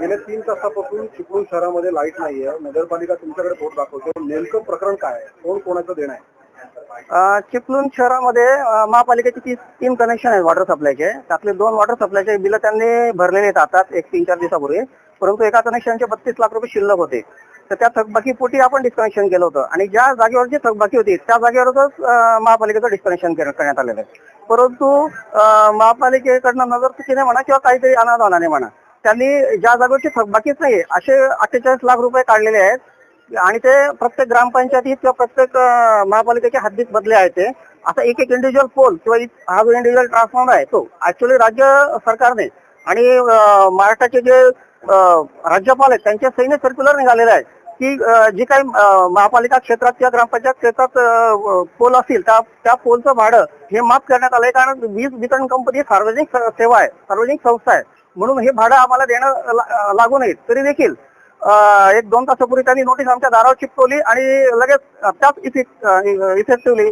गेल्या तीन तासापासून चिपळूण शहरामध्ये लाइट नाहीये. नगरपालिका तुमच्याकडे बोट दाखवतो. नेमकं प्रकरण काय आहे? कोण कोणाचं देणं आहे? चिपळूण शहरामध्ये महापालिकेचे तीन कनेक्शन आहेत वॉटर सप्लायचे त्यातले दोन वॉटर सप्लायचे बिल त्यांनी भरलेले आहेत आता एक तीन चार दिवसापूर्वी. परंतु एका कनेक्शनचे बत्तीस लाख रुपये शिल्लक होते. तर त्या थकबाकी पोटी आपण डिस्कनेक्शन केलं होतं. आणि ज्या जागेवर जी थकबाकी होती त्या जागेवरच अ, महापालिकेचं डिस्कनेक्शन करण्यात आलेलं आहे. परंतु अ, महापालिकेकडनं नजर चुकीने म्हणा किंवा काहीतरी अनादानाने म्हणा त्यांनी ज्या जागेवरची थकबाकीच नाही असे अठ्ठेचाळीस लाख रुपये काढलेले आहेत. आणि ते प्रत्येक ग्रामपंचायतीत किंवा प्रत्येक महापालिकेच्या हद्दीत बदले आहेत ते. असा एक एक इंडिव्हिज्युअल पोल किंवा हा जो इंडिव्हिज्युअल ट्रान्सफॉर्मर आहे तो ऍक्च्युली राज्य सरकारने आणि महाराष्ट्राचे जे राज्यपाल आहेत त्यांचे सैन्य सर्क्युलर निघालेले आहेत. की जे जी काही महापालिका क्षेत्रात किंवा ग्रामपंचायत क्षेत्रात पोल असतील त्या त्या पोलचं भाडं हे माफ करण्यात आलंय कारण वीज वितरण कंपनी सार्वजनिक सेवा आहे सार्वजनिक संस्था आहे. म्हणून हे भाडं आम्हाला देणं लागू नये. तरी देखील एक दोन तासापूर्वी त्यांनी नोटीस आमच्या दारावर चिपकवली आणि लगेच त्याच त्याच इफेक्टिव्हली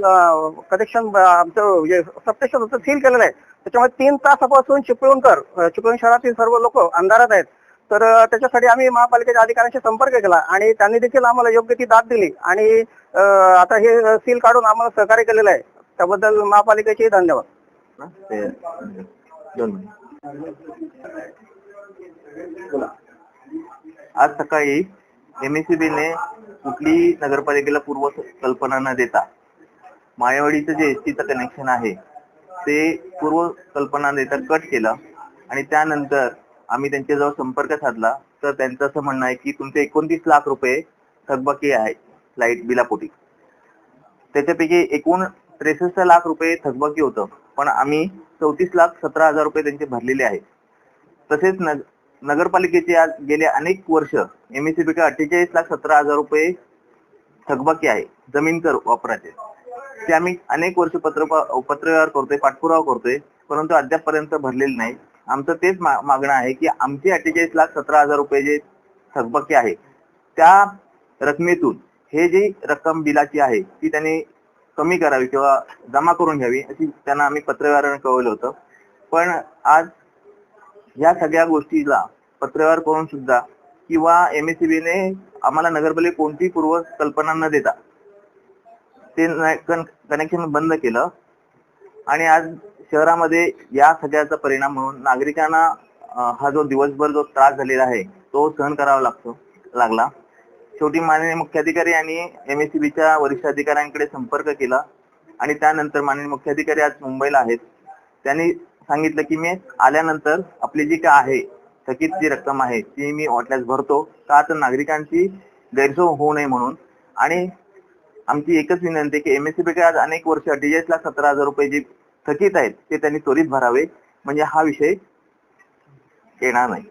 कनेक्शन आमचं जे सबस्टेशन होतं सील केलेलं आहे. त्याच्यामुळे तीन तासापासून चिपळूणकर चिपळूण शहरातील सर्व लोक अंधारात आहेत. तर त्याच्यासाठी आम्ही महापालिकेच्या अधिकाऱ्यांशी संपर्क केला आणि त्यांनी देखील आम्हाला योग्य ती दाद दिली. आणि आता हे सील काढून आम्हाला सहकार्य केलेलं आहे. त्याबद्दल महापालिकेचे धन्यवाद. आज सकाळी एमएसीबीने कुठलीही नगरपालिकेला पूर्व कल्पना न देता मायावाडीचं जे एस टीचं कनेक्शन आहे ते पूर्व कल्पना देता कट केलं आणि त्यानंतर आम्ही त्यांच्याजवळ संपर्क साधला तर त्यांचं असं म्हणणं आहे की तुमचे एकोणतीस लाख रुपये थकबाकी आहे लाइट बिलापोटी. त्याच्यापैकी एकूण त्रेसष्ट लाख रुपये थकबाकी होतं पण आम्ही चौतीस लाख सतरा हजार रुपये त्यांचे भरलेले आहेत. तसेच नग नगरपालिकेचे आज गेले अनेक वर्ष एमएससीबीकडे अठ्ठेचाळीस लाख सतरा हजार रुपये थकबाकी आहे जमीन कर वापराचे ते आम्ही अनेक वर्ष पत्र पत्रव्यवहार करतोय पाठपुरावा करतोय परंतु अद्यापपर्यंत भरलेले नाही. आमचं तेच मागणं आहे की आमचे अठ्ठेचाळीस लाख सतरा हजार रुपये जे थकबाकी आहे त्या रकमेतून हे जी रक्कम बिलाची आहे ती त्यांनी कमी करावी किंवा जमा करून घ्यावी अशी त्यांना आम्ही पत्रव्यवहारानं कळवलं होतं. पण आज या सगळ्या गोष्टीला पत्रव्यवहार करून सुद्धा किंवा एम एस ने आम्हाला नगरपालिका कोणतीही पूर्व कल्पना न देता ते कनेक्शन बंद केलं. आणि आज शहरामध्ये या सगळ्याचा परिणाम म्हणून नागरिकांना हा जो दिवसभर जो त्रास झालेला आहे तो सहन करावा लागतो लागला. शेवटी माननीय मुख्याधिकारी आणि एमएससीबीच्या वरिष्ठ अधिकाऱ्यांकडे संपर्क केला आणि त्यानंतर माननीय मुख्याधिकारी आज मुंबईला आहेत. त्यांनी सांगितलं की मी आल्यानंतर आपली जी काय आहे थकीत जी रक्कम आहे ती मी वाटल्यास भरतो का तर नागरिकांची गैरसोय होऊ नये म्हणून. आणि आमची एकच विनंती आहे की एमएससीबीकडे आज अनेक वर्ष अठ्ठेचाळीस लाख सतरा हजार रुपये जी थकीत आहेत ते त्यांनी त्वरित भरावे. म्हणजे हा विषय येणार नाही.